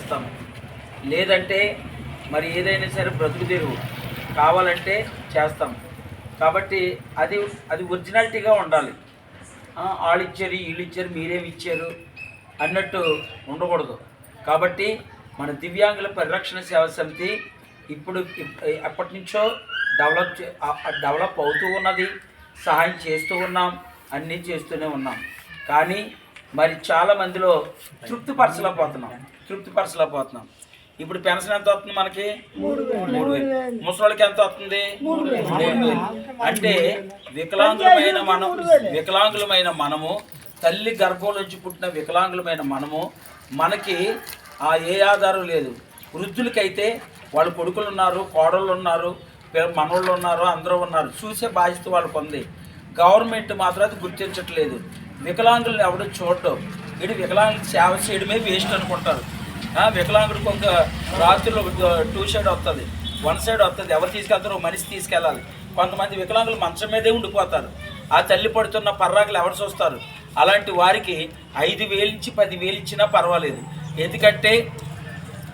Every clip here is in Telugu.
ఇస్తాము లేదంటే మరి ఏదైనా సరే బ్రతుకు తెరువు కావాలంటే చేస్తాం. కాబట్టి అది అది ఒరిజినాలిటీగా ఉండాలి. వాళ్ళు ఇచ్చారు వీళ్ళు ఇచ్చారు మీరేమి ఇచ్చారు అన్నట్టు ఉండకూడదు. కాబట్టి మన దివ్యాంగుల పరిరక్షణ సేవా సమితి ఇప్పుడు ఎప్పటి నుంచో డెవలప్ డెవలప్ అవుతూ ఉన్నది. సహాయం చేస్తూ ఉన్నాం. అన్నీ చేస్తూనే ఉన్నాం. కానీ మరి చాలా మందిలో తృప్తిపరచలేకపోతున్నాం. తృప్తిపరచలేకపోతున్నాం. ఇప్పుడు పెన్షన్ ఎంత వస్తుంది మనకి? మూడు వేలు. ముసలికి ఎంత వస్తుంది? మూడు వేలు. అంటే వికలాంగులమైన మనం వికలాంగులమైన మనము తల్లి గర్భం నుంచి పుట్టిన వికలాంగులమైన మనము మనకి ఆ ఏ ఆధారం లేదు. వృద్ధులకైతే వాళ్ళ కొడుకులు ఉన్నారు కోడళ్ళు ఉన్నారు పిల్ల- మనోళ్ళు ఉన్నారు అందరూ ఉన్నారు. చూసే బాధ్యత వాళ్ళకు ఉంది గవర్నమెంట్ మాత్రం అది గుర్తించట్లేదు. వికలాంగులను ఎవడు చూడడం. వీడు వికలాంగులు సేవ చేయడమే వేస్ట్ అనుకుంటారు. ఆ, వికలాంగుడికి ఒక రాత్రిలో టూ సైడ్ వస్తుంది వన్ సైడ్ వస్తుంది ఎవరు తీసుకెళ్తారో మనిషి తీసుకెళ్ళాలి. కొంతమంది వికలాంగులు మంచం మీదే ఉండిపోతారు. ఆ తల్లి పడుతున్న పర్రాకులు ఎవరు చూస్తారు? అలాంటి వారికి ఐదు వేలు నుంచి పది వేలు ఇచ్చినా పర్వాలేదు. ఎందుకంటే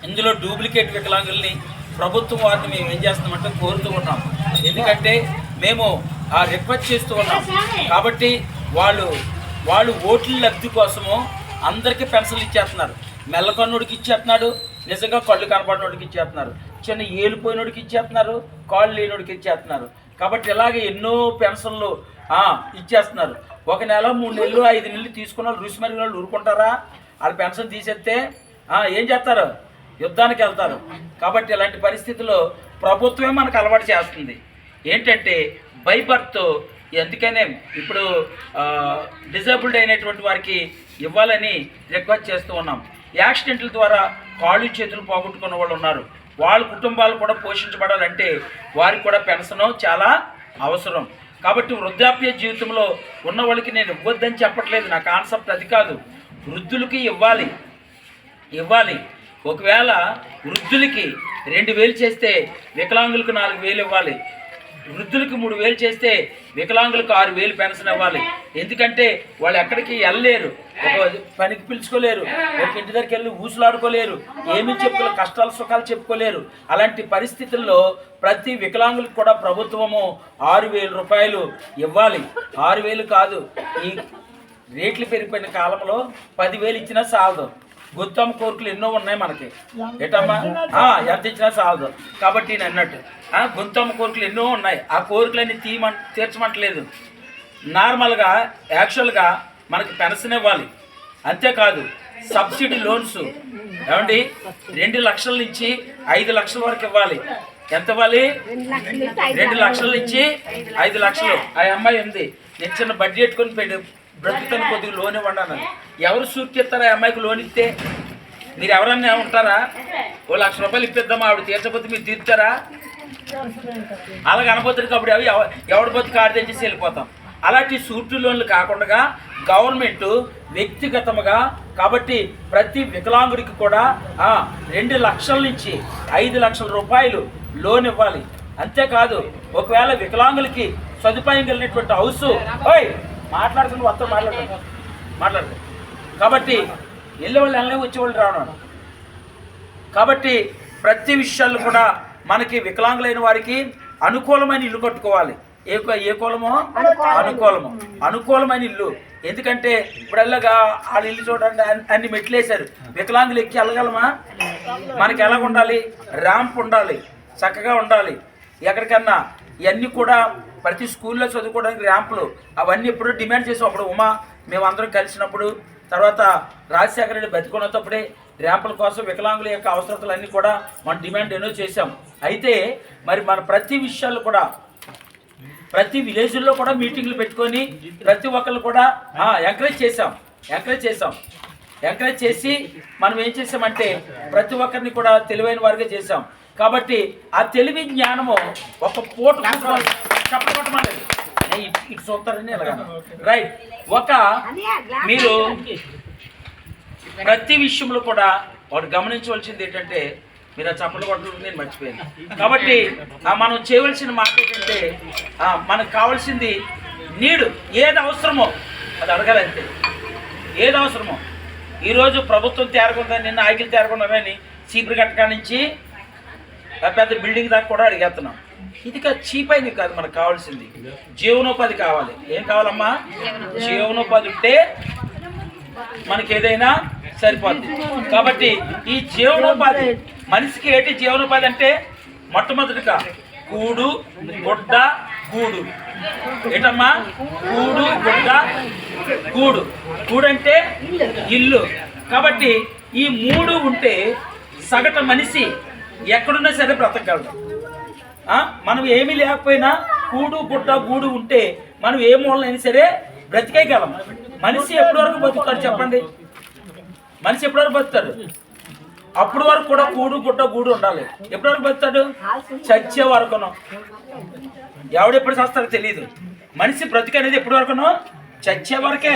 ఇందులో డూప్లికేట్ వికలాంగుల్ని ప్రభుత్వం వారిని మేము ఏం చేస్తున్నామంటే కోరుతూ ఉన్నాం. ఎందుకంటే మేము ఆ రిక్వెస్ట్ చేస్తూ ఉన్నాం. కాబట్టి వాళ్ళు వాళ్ళు ఓట్ల లబ్ధి కోసము అందరికీ పెన్షన్లు ఇచ్చేస్తున్నారు. మెల్లకొన్నోడికి ఇచ్చేస్తున్నాడు నిజంగా కళ్ళు కనపడినోడికి ఇచ్చేస్తున్నారు. చిన్న ఏలిపోయినోడికి ఇచ్చేస్తున్నారు కాళ్ళు లేనోడికి ఇచ్చేస్తున్నారు. కాబట్టి ఇలాగే ఎన్నో పెన్షన్లు ఇచ్చేస్తున్నారు. ఒక నెల మూడు నెలలు ఐదు నెలలు తీసుకున్న వాళ్ళు రుచిమరి వాళ్ళు ఊరుకుంటారా? వాళ్ళు పెన్షన్ తీసేస్తే ఏం చేస్తారు? యుద్ధానికి వెళ్తారు. కాబట్టి ఇలాంటి పరిస్థితుల్లో ప్రభుత్వమే మనకు అలవాటు చేస్తుంది. ఏంటంటే బై బర్త్ ఎందుకనే ఇప్పుడు డిజేబుల్డ్ అయినటువంటి వారికి ఇవ్వాలని రిక్వెస్ట్ చేస్తూ ఉన్నాం. యాక్సిడెంట్ల ద్వారా కాళ్ళు చేతులు పోగొట్టుకున్న వాళ్ళు ఉన్నారు. వాళ్ళ కుటుంబాలు కూడా పోషించబడాలంటే వారికి కూడా పెన్షన్ చాలా అవసరం. కాబట్టి వృద్ధాప్య జీవితంలో ఉన్న వాళ్ళకి నేను ఇవ్వద్దని చెప్పట్లేదు. నా కాన్సెప్ట్ అది కాదు. వృద్ధులకి ఇవ్వాలి. ఇవ్వాలి. ఒకవేళ వృద్ధులకి రెండు వేలు చేస్తే వికలాంగులకు నాలుగు వేలు ఇవ్వాలి. వృద్ధులకు మూడు వేలు చేస్తే వికలాంగులకు ఆరు వేలు పెన్షన్ ఇవ్వాలి. ఎందుకంటే వాళ్ళు ఎక్కడికి వెళ్ళలేరు. ఒక పనికి పిలుచుకోలేరు. ఒక ఇంటి దగ్గరికి వెళ్ళి ఊసులాడుకోలేరు. ఏమి చెప్పుకోలేరు. కష్టాలు సుఖాలు చెప్పుకోలేరు. అలాంటి పరిస్థితుల్లో ప్రతి వికలాంగులకు కూడా ప్రభుత్వము ఆరు వేల రూపాయలు ఇవ్వాలి. ఆరు వేలు కాదు. ఈ రేట్లు పెరిగిపోయిన కాలంలో పదివేలు ఇచ్చినా చాలదు. గుత్తమ్మ కోరికలు ఎన్నో ఉన్నాయి మనకి. ఎటమ్మా? ఎంత ఇచ్చినా చాలదు. కాబట్టి నేను అన్నట్టు. గుంతమ్మ కోరికలు ఎన్నో ఉన్నాయి. ఆ కోరికలన్నీ తీయమ తీర్చమంటలేదు. నార్మల్గా యాక్చువల్గా మనకి పెన్షన్ ఇవ్వాలి. అంతేకాదు సబ్సిడీ లోన్స్. ఏమండి? రెండు లక్షల నుంచి ఐదు లక్షల వరకు ఇవ్వాలి. ఎంత ఇవ్వాలి? రెండు లక్షల నుంచి ఐదు లక్షలు. ఆ అమ్మాయి ఉంది. నేను చిన్న బడ్జెట్ పెట్టుకొని పెట్టి బ్రతుకుతాను కొద్దిగా లోన్ ఇవ్వండి ఎవరు సూర్తిస్తారా ఆ అమ్మాయికి లోన్ ఇస్తే? మీరు ఎవరన్నా ఉంటారా? ఓ లక్ష రూపాయలు ఇప్పిద్దామా? ఆవిడ తీర్చకపోతే మీరు తీర్చారా? అలాగ అనబోతుంది కాబట్టి అవి ఎవడి బతుకు కాడి తెచ్చేసి వెళ్ళిపోతాం. అలాంటి సూట్ లోన్లు కాకుండా గవర్నమెంట్ వ్యక్తిగతముగా కాబట్టి ప్రతి వికలాంగుడికి కూడా రెండు లక్షల నుంచి ఐదు లక్షల రూపాయలు లోన్ ఇవ్వాలి. అంతేకాదు ఒకవేళ వికలాంగులకి సదుపాయం కలిగినటువంటి హౌస్ ఓయ్ మాట్లాడుకుని మొత్తం మాట్లాడుతుంది మాట్లాడుతుంది కాబట్టి వెళ్ళే వాళ్ళు వెళ్ళే వచ్చేవాళ్ళు రావడం. కాబట్టి ప్రతి విషయాల్లో కూడా మనకి వికలాంగులైన వారికి అనుకూలమైన ఇల్లు కట్టుకోవాలి. ఏ ఏ కులమో? అనుకూలము. అనుకూలమైన ఇల్లు. ఎందుకంటే ఇప్పుడల్లాగా వాళ్ళ ఇల్లు చూడండి అన్ని- అన్ని మెట్లు వేశారు వికలాంగులు ఎక్కి వెళ్ళగలమా? మనకి ఎలా ఉండాలి? ర్యాంప్ ఉండాలి. చక్కగా ఉండాలి. ఎక్కడికన్నా ఇవన్నీ కూడా ప్రతి స్కూల్లో చదువుకోవడానికి ర్యాంపులు. అవన్నీ ఎప్పుడు డిమాండ్ చేసాం అప్పుడు ఉమా మేమందరం కలిసినప్పుడు తర్వాత రాజశేఖర రెడ్డి బతికున్నప్పుడే ర్యాంపుల కోసం వికలాంగుల యొక్క అవసరతలన్నీ కూడా మనం డిమాండ్ ఎన్నో చేశాం. అయితే మరి మన ప్రతి విషయాలు కూడా ప్రతి విలేజ్లో కూడా మీటింగ్లు పెట్టుకొని ప్రతి ఒక్కళ్ళు కూడా ఎంకరేజ్ చేసాం ఎంకరేజ్ చేసాం ఎంకరేజ్ చేసి మనం ఏం చేసామంటే ప్రతి ఒక్కరిని కూడా తెలివైన వారిగా చేసాం కాబట్టి ఆ తెలివి జ్ఞానము ఒక పూట చెప్పకొట్టమలేదు ఇటు చూస్తారని రైట్ ఒక మీరు ప్రతి విషయంలో కూడా వాడు గమనించవలసింది ఏంటంటే మీరు ఆ చప్పలు కొట్టడం నేను మర్చిపోయాను. కాబట్టి మనం చేయవలసిన మాట ఏంటంటే మనకు కావాల్సింది నీడు. ఏది అవసరమో అది అడగాలంతే. ఏది అవసరమో. ఈరోజు ప్రభుత్వం తేరకుందని నిన్న ఆకిలు తేరకున్నారని చీపురు కట్టకా నుంచి పెద్ద బిల్డింగ్ దాకా కూడా అడిగేస్తున్నాం. ఇది కాదు చీప్ అయింది కాదు మనకు కావాల్సింది. జీవనోపాధి కావాలి. ఏం కావాలమ్మా? జీవనోపాధి ఉంటే మనకి ఏదైనా సరిపోద్ది. కాబట్టి ఈ జీవనోపాధి మనిషికి ఏంటి జీవనోపాధి అంటే? మొట్టమొదటిగా కూడు గుడ్డ గూడు. ఏటమ్మా? కూడు గుడ్డ గూడు. గూడంటే ఇల్లు. కాబట్టి ఈ మూడు ఉంటే సగటు మనిషి ఎక్కడున్నా సరే బ్రతకగలడు. మనం ఏమీ లేకపోయినా కూడు గుడ్డ గూడు ఉంటే మనం ఏ మూలనైనా సరే బ్రతికేయగలం. మనిషి ఎప్పటి వరకు బతుకుతాడు చెప్పండి? మనిషి ఎప్పటి వరకు బతుకుతాడు. అప్పటి వరకు కూడా కూడు గుడ్డ గూడు ఉండాలి. ఎప్పటి వరకు బతుకుతాడు? చచ్చే వరకును. ఎవడెప్పుడు చేస్తాడో తెలియదు మనిషి బ్రతికి అనేది ఎప్పటి వరకును? చచ్చే వరకే.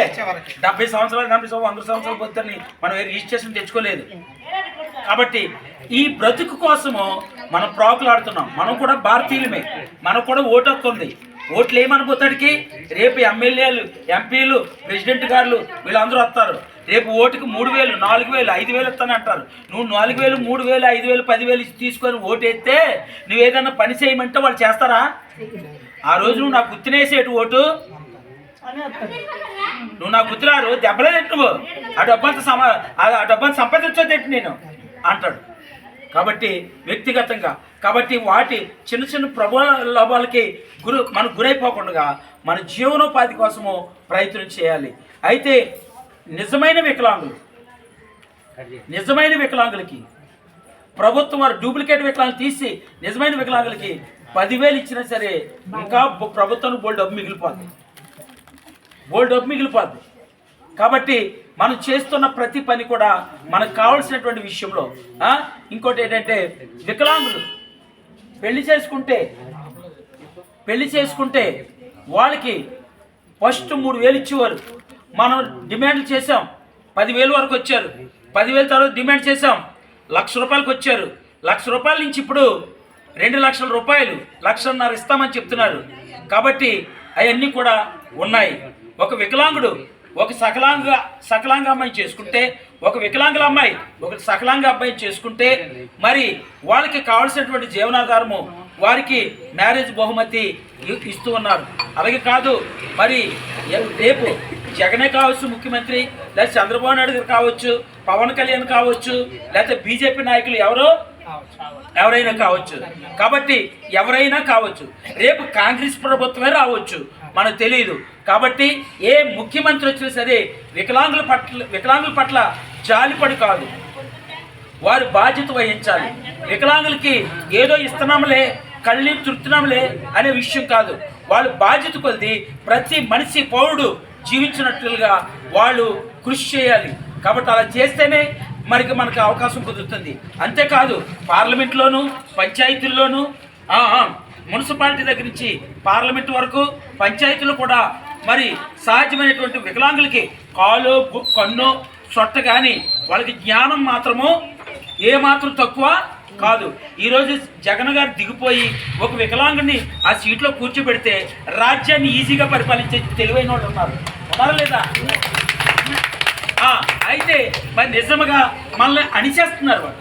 డెబ్బై సంవత్సరాలు ఎనభై సంవత్సరాలు వంద సంవత్సరాలు బతుకుతారని మనం ఏ రిజిస్ట్రేషన్ తెచ్చుకోలేదు. కాబట్టి ఈ బ్రతుకు కోసము మనం ప్రాకులాడుతున్నాం. మనం కూడా భారతీయులమే. మనకు కూడా ఓటు హక్కు ఉంది. ఓట్లు ఏమనుకోతాడికి రేపు ఎమ్మెల్యేలు ఎంపీలు ప్రెసిడెంట్ గారు వీళ్ళందరూ వస్తారు. రేపు ఓటుకి మూడు వేలు నాలుగు వేలు ఐదు వేలు ఇస్తాను అంటారు. నువ్వు నాలుగు వేలు మూడు వేలు ఐదు వేలు పదివేలు తీసుకొని ఓటు వేస్తే నువ్వు ఏదైనా పని చేయమంటే వాళ్ళు చేస్తారా? ఆ రోజు నువ్వు నాకు గుర్తునేసేటు ఓటు? నువ్వు నా గుర్తురారు దెబ్బలే నువ్వు. ఆ డబ్బంతా సమ ఆ డబ్బంతా సంపాదించొద్దేంటి నేను అంటాడు. కాబట్టి వ్యక్తిగతంగా కాబట్టి వాటి చిన్న చిన్న ప్రలోభాలకి గురు మనకు గురైపోకుండా మన జీవనోపాధి కోసము ప్రయత్నం చేయాలి. అయితే నిజమైన వికలాంగులు. నిజమైన వికలాంగులకి ప్రభుత్వం వారు డూప్లికేట్ వికలాంగులు తీసి నిజమైన వికలాంగులకి పదివేలు ఇచ్చినా సరే ఇంకా ప్రభుత్వం బోల్డ్ డబ్బు మిగిలిపోద్ది. బోల్డ్ డబ్బు మిగిలిపోద్ది. కాబట్టి మనం చేస్తున్న ప్రతి పని కూడా మనకు కావాల్సినటువంటి విషయంలో ఇంకోటి ఏంటంటే వికలాంగులు పెళ్ళి చేసుకుంటే పెళ్ళి చేసుకుంటే వాళ్ళకి ఫస్ట్ మూడు వేలు ఇచ్చేవారు. మనం డిమాండ్లు చేసాం పదివేల వరకు వచ్చారు. పదివేల తర్వాత డిమాండ్ చేసాం లక్ష రూపాయలకు వచ్చారు. లక్ష రూపాయల నుంచి ఇప్పుడు రెండు లక్షల రూపాయలు లక్షన్నర ఇస్తామని చెప్తున్నారు. కాబట్టి అవన్నీ కూడా ఉన్నాయి. ఒక వికలాంగుడు ఒక సకలాంగ సకలాంగ అమ్మాయి చేసుకుంటే ఒక వికలాంగుల అమ్మాయి ఒక సకలాంగ అబ్బాయి చేసుకుంటే మరి వాళ్ళకి కావాల్సినటువంటి జీవనాధారము వారికి మ్యారేజ్ బహుమతి ఇ- ఇస్తూ ఉన్నారు. అలాగే కాదు మరి రేపు జగనే కావచ్చు ముఖ్యమంత్రి లేదా చంద్రబాబు నాయుడు గారు కావచ్చు పవన్ కళ్యాణ్ కావచ్చు లేకపోతే బీజేపీ నాయకులు ఎవరో? ఎవరైనా కావచ్చు. కాబట్టి ఎవరైనా కావచ్చు. రేపు కాంగ్రెస్ ప్రభుత్వమే రావచ్చు. మనకు తెలియదు కాబట్టి ఏ ముఖ్యమంత్రి వచ్చినా సరే వికలాంగుల పట్ల వికలాంగుల పట్ల జాలిపడి కాదు. వారు బాధ్యత వహించాలి. వికలాంగులకి ఏదో ఇస్తున్నాంలే కళ్ళీ తృప్తున్నాంలే అనే విషయం కాదు. వాళ్ళు బాధ్యత కొలిది ప్రతి మనిషి పౌరుడు జీవించినట్లుగా వాళ్ళు కృషి చేయాలి. కాబట్టి అలా చేస్తేనే మనకి మనకు అవకాశం కుదురుతుంది. అంతేకాదు పార్లమెంట్లోను పంచాయతీల్లోనూ మున్సిపాలిటీ దగ్గర నుంచి పార్లమెంట్ వరకు పంచాయతీలు కూడా మరి సహజమైనటువంటి వికలాంగులకి కాలు కన్ను సొట్ట కానీ వాళ్ళకి జ్ఞానం మాత్రము ఏమాత్రం తక్కువ కాదు ఈరోజు జగన్ గారు దిగిపోయి ఒక వికలాంగుని ఆ సీట్లో కూర్చోబెడితే రాజ్యాన్ని ఈజీగా పరిపాలించే తెలివైన వాళ్ళు ఉన్నారు. ఉన్నారా లేదా? అయితే మరి నిజంగా మనల్ని అణిచేస్తున్నారు వాళ్ళు.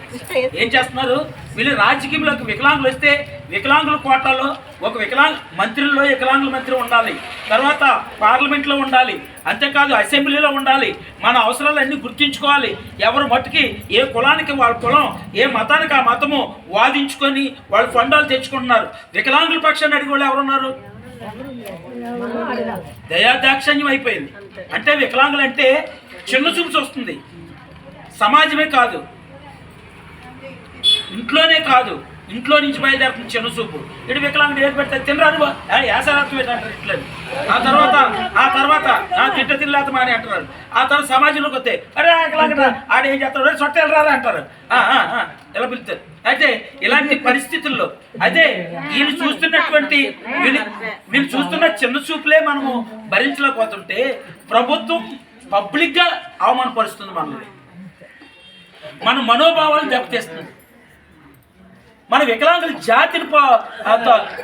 ఏం చేస్తున్నారు? వీళ్ళు రాజకీయంలోకి వికలాంగులు వస్తే వికలాంగుల కోటాలో ఒక వికలాంగ మంత్రుల్లో వికలాంగుల మంత్రి ఉండాలి. తర్వాత పార్లమెంట్లో ఉండాలి. అంతేకాదు అసెంబ్లీలో ఉండాలి. మన అవసరాలన్నీ గుర్తించుకోవాలి. ఎవరు మట్టుకి ఏ కులానికి వాళ్ళ కులం ఏ మతానికి ఆ మతము వాదించుకొని వాళ్ళు ఫండాలు తెచ్చుకుంటున్నారు. వికలాంగుల పక్షాన్ని అడిగి వాళ్ళు ఎవరున్నారు? దయాదాక్షణ్యం అయిపోయింది. అంటే వికలాంగులు అంటే చిన్న చూపు చూస్తుంది. సమాజమే కాదు. ఇంట్లోనే కాదు ఇంట్లో నుంచి బయలుదేరుతుంది చిన్న చూపు ఇటు వికలాంగుడు ఏది పెడితే తినరాదు యాసారాత్వం ఏంటంటారు ఇట్లా. ఆ తర్వాత ఆ తర్వాత ఆ తిట్ట తినలేత మాని అంటారు ఆ తర్వాత సమాజంలోకి వస్తే అరే వికలాంగుడు ఆడ ఏం చేస్తాడు? "ఒరేయ్, సొట్ట అంటారు. ఆ, ఇలా పిలుస్తారు. అయితే ఇలాంటి పరిస్థితుల్లో అదే వీళ్ళు చూస్తున్నటువంటి వీళ్ళు వీళ్ళు చూస్తున్న చిన్న చూపులే మనము భరించలేకపోతుంటే ప్రభుత్వం పబ్లిక్గా అవమానపరుస్తుంది మనల్ని. మన మనోభావాలు దెబ్బతీస్తుంది. మన వికలాంగుల జాతిని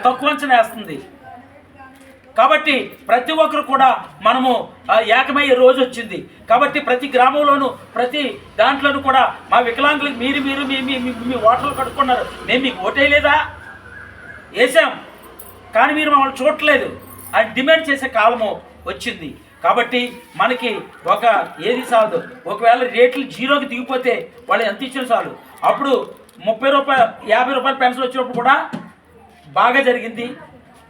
తక్కువ అంచనా వేస్తుంది. కాబట్టి ప్రతి ఒక్కరు కూడా మనము ఏకమయ్యే రోజు వచ్చింది. కాబట్టి ప్రతి గ్రామంలోనూ ప్రతి దాంట్లోనూ కూడా మా వికలాంగులకు మీరు మీరు మీ మీ ఓటర్లు కడుక్కున్నారు మేము మీకు ఓటేయలేదా? వేసాం కానీ మీరు మమ్మల్ని చూడట్లేదు. అని డిమాండ్ చేసే కాలము వచ్చింది. కాబట్టి మనకి ఒక ఏది చాలదు. ఒకవేళ రేట్లు జీరోకి దిగిపోతే వాళ్ళు ఎంత ఇచ్చిన చాలు. అప్పుడు ముప్పై రూపాయలు యాభై రూపాయల పెన్షన్ వచ్చినప్పుడు కూడా బాగా జరిగింది.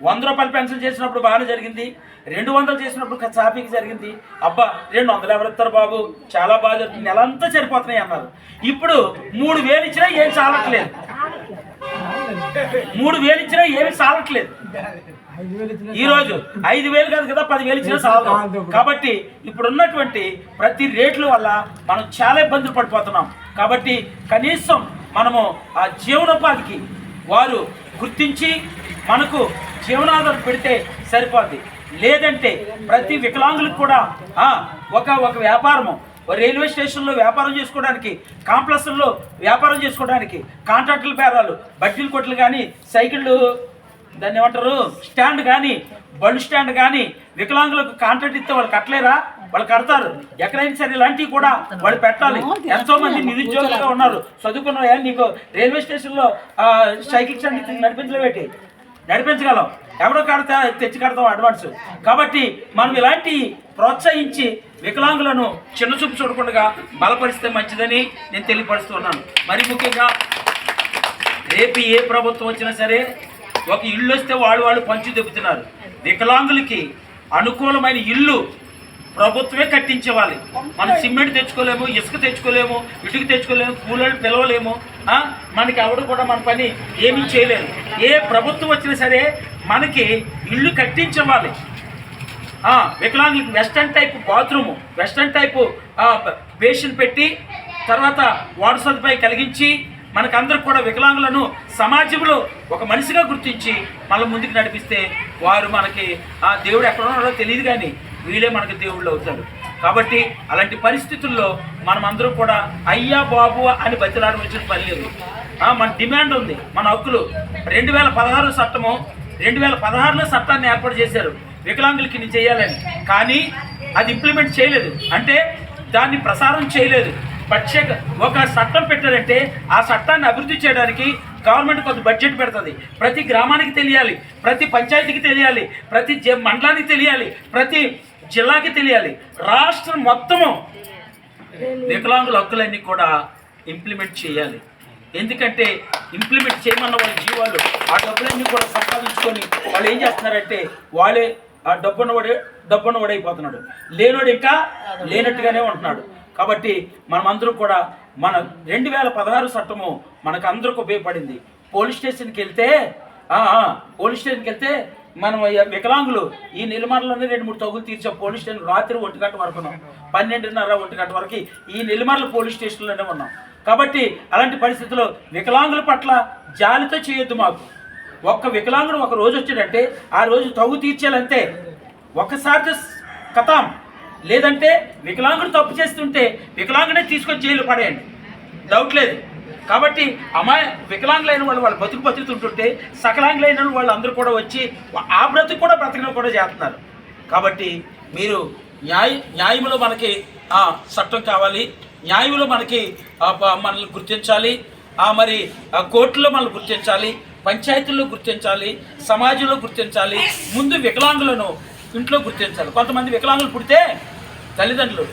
వంద రూపాయల పెన్షన్ చేసినప్పుడు బాగా జరిగింది. రెండు వందలు చేసినప్పుడు షాపింగ్ జరిగింది. అబ్బా రెండు వందలు ఎవరు ఇస్తారు బాబు? చాలా బాగా జరుగుతుంది. నెల అంతా సరిపోతున్నాయి అన్నారు. ఇప్పుడు మూడు వేలు ఇచ్చినా ఏం చాలట్లేదు. మూడు వేలు ఇచ్చినా ఏమి చాలట్లేదు. ఈ రోజు ఐదు వేలు కాదు కదా పది వేలు ఇచ్చినా చాలదు. కాబట్టి ఇప్పుడు ఉన్నటువంటి ప్రతి రేట్ల వల్ల మనం చాలా ఇబ్బందులు పడిపోతున్నాం. కాబట్టి కనీసం మనము ఆ జీవనోపాధికి వారు గుర్తించి మనకు జీవనాధారం పెడితే సరిపోద్ది. లేదంటే ప్రతి వికలాంగులకు కూడా ఒక ఒక వ్యాపారము రైల్వే స్టేషన్లో వ్యాపారం చేసుకోవడానికి కాంప్లెక్స్లో వ్యాపారం చేసుకోవడానికి కాంట్రాక్టుల బేరాలు బట్టీలు కొట్లు కానీ సైకిళ్ళు దాన్ని ఏమంటారు? స్టాండ్ కానీ బళ్ళు స్టాండ్ కానీ వికలాంగులకు కాంట్రాక్ట్ ఇస్తే వాళ్ళు కట్టలేరా? వాళ్ళు కడతారు. ఎక్కడైనా సరే ఇలాంటివి కూడా వాళ్ళు పెట్టాలి. ఎంతో మంది నిరుద్యోగులుగా ఉన్నారు. చదువుకున్న నీకు రైల్వే స్టేషన్లో సైకిల్ స్టాండ్ నడిపించలేవేటి నడిపించగలం. ఎవడో కడతా తెచ్చి కడతాం అడ్వాన్స్ కాబట్టి మనం ఇలాంటి ప్రోత్సహించి వికలాంగులను చిన్న చూపు చూడకుండా బలపరిస్తే మంచిదని నేను తెలియపరుస్తున్నాను మరి ముఖ్యంగా రేపు ఏ ప్రభుత్వం వచ్చినా సరే ఒక ఇల్లు వస్తే వాళ్ళు వాళ్ళు పంచి దెబ్బతున్నారు. వికలాంగులకి అనుకూలమైన ఇల్లు ప్రభుత్వమే కట్టించేవాలి. మనం సిమెంట్ తెచ్చుకోలేము ఇసుక తెచ్చుకోలేము ఇటుక తెచ్చుకోలేము కూలీలు పిలవలేము మనకి ఎవడు కూడా మన పని ఏమీ చేయలేము ఏ ప్రభుత్వం వచ్చినా సరే మనకి ఇల్లు కట్టించవాలి. వికలాంగులకి వికలాంగులకు western type bathroom western type basin పెట్టి తర్వాత వాటర్ సదుపాయం కలిగించి మనకందరికి కూడా వికలాంగులను సమాజంలో ఒక మనిషిగా గుర్తించి మళ్ళీ ముందుకు నడిపిస్తే వారు మనకి ఆ దేవుడు ఎక్కడ ఉన్నాడో తెలియదు కానీ వీళ్ళే మనకి దేవుళ్ళు అవుతారు. కాబట్టి అలాంటి పరిస్థితుల్లో మనం కూడా అయ్యా బాబు అని బతిలాడవలసిన పని లేదు. మన డిమాండ్ ఉంది మన హక్కులు. రెండు వేల పదహారు చట్టము రెండు వేల పదహారులో చట్టాన్ని ఏర్పాటు చేశారు. వికలాంగులకి ఇది చేయాలని. కానీ అది ఇంప్లిమెంట్ చేయలేదు. అంటే దాన్ని ప్రసారం చేయలేదు. ప్రత్యేక ఒక చట్టం పెట్టారంటే ఆ చట్టాన్ని అభివృద్ధి చేయడానికి గవర్నమెంట్ కొంత బడ్జెట్ పెడుతుంది. ప్రతి గ్రామానికి తెలియాలి ప్రతి పంచాయతీకి తెలియాలి ప్రతి జ- మండలానికి తెలియాలి ప్రతి జిల్లాకి తెలియాలి. రాష్ట్రం మొత్తము వికలాంగుల హక్కులన్నీ కూడా ఇంప్లిమెంట్ చేయాలి. ఎందుకంటే ఇంప్లిమెంట్ చేయమన్న వాళ్ళ జీవాలు ఆ డబ్బులన్నీ కూడా సంపాదించుకొని వాళ్ళు ఏం చేస్తున్నారంటే వాళ్ళే ఆ డబ్బున్న వాడే డబ్బున్న వాడైపోతున్నాడు లేనోడు ఇంకా లేనట్టుగానే ఉంటున్నాడు. కాబట్టి మనమందరం కూడా మన రెండు వేల పదహారు చట్టము మనకు అందరికి ఉపయోగపడింది. పోలీస్ స్టేషన్కి వెళ్తే పోలీస్ స్టేషన్కి వెళ్తే మనం వికలాంగులు ఈ నిలమరలోనే రెండు మూడు తగులు తీర్చాం పోలీస్ స్టేషన్ రాత్రి ఒంటి గంట వరకు ఉన్నాం. పన్నెండున్నర ఒంటి గంట వరకు ఈ నిలమర్ల పోలీస్ స్టేషన్లోనే ఉన్నాం. కాబట్టి అలాంటి పరిస్థితుల్లో వికలాంగుల పట్ల జాలితో చేయొద్దు మాకు. ఒక్క వికలాంగుడు ఒక రోజు వచ్చాడంటే ఆ రోజు తగు తీర్చాలంతే. ఒక్కసారి కథం. లేదంటే వికలాంగుడు తప్పు చేస్తుంటే వికలాంగుడే తీసుకొని జైలు పడేయండి. డౌట్ లేదు. కాబట్టి అమాయ వికలాంగులైన వాళ్ళు వాళ్ళు బతుకు బతుకుతుంటుంటే సకలాంగులైన వాళ్ళు అందరూ కూడా వచ్చి ఆ బ్రతుకు కూడా బ్రతకడం కూడా చేస్తున్నారు. కాబట్టి మీరు న్యాయ న్యాయంలో మనకి చట్టం కావాలి. న్యాయంలో మనకి మనల్ని గుర్తించాలి. మరి ఆ, కోర్టులో మనల్ని గుర్తించాలి. పంచాయతీల్లో గుర్తించాలి. సమాజంలో గుర్తించాలి. ముందు వికలాంగులను ఇంట్లో గుర్తించాలి. కొంతమంది వికలాంగులు పుడితే తల్లిదండ్రులు